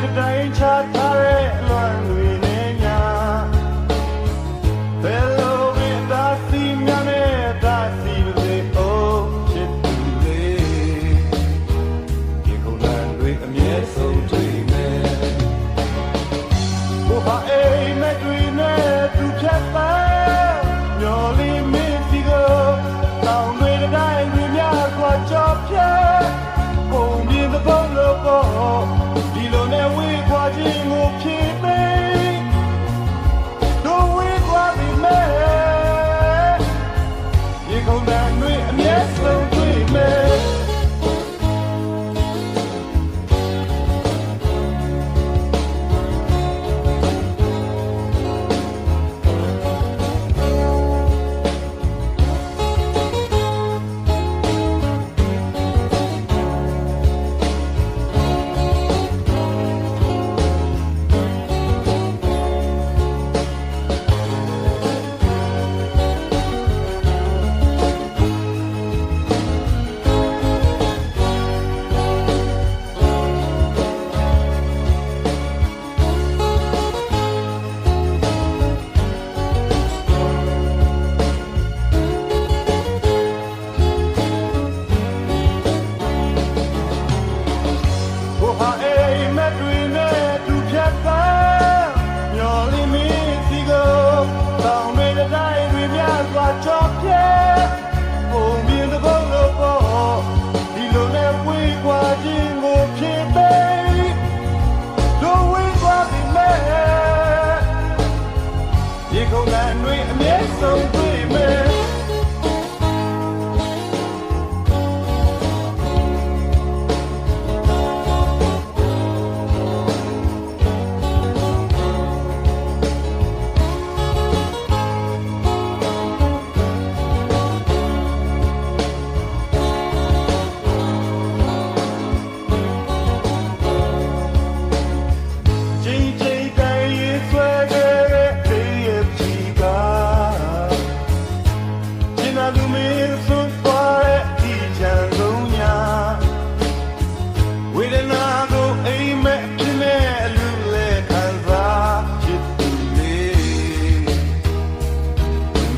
today, Chad Parry.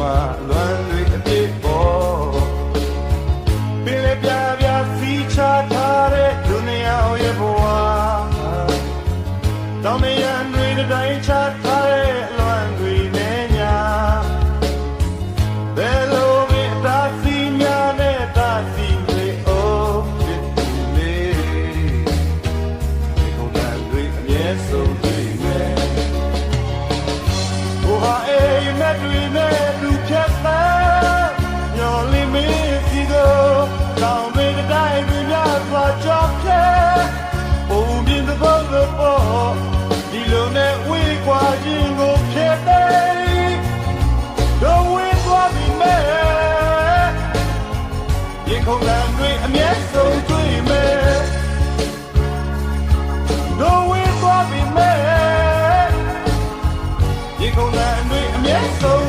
မှာလွမ်းတွေအသေးပေါ်ပြလေပြပြစီချထားတဲ့ဒုနီယာရဲ့ဘဝတောင်းမရန်တွေတိုင်းချ အိမ်မက်တွေနဲ့လူဖြတ်သားညော်လင်းမင်းစီတို့တောင်ပေတိုင်းပြများစွာကြောက်ဖြဲပုံပြင်းသဘောလို့ပေါ်ဒီလိုနဲ့ဝေးကွာခြင်းကိုဖြတ်တယ်တော့ဝေးသွားပြီမဲ့ရင်ခုန်လမ်းတွေအမျက်ဆုံးတွေ့မဲ့တော့ဝေးသွားပြီမဲ့ရင်ခုန်လမ်း Let's go.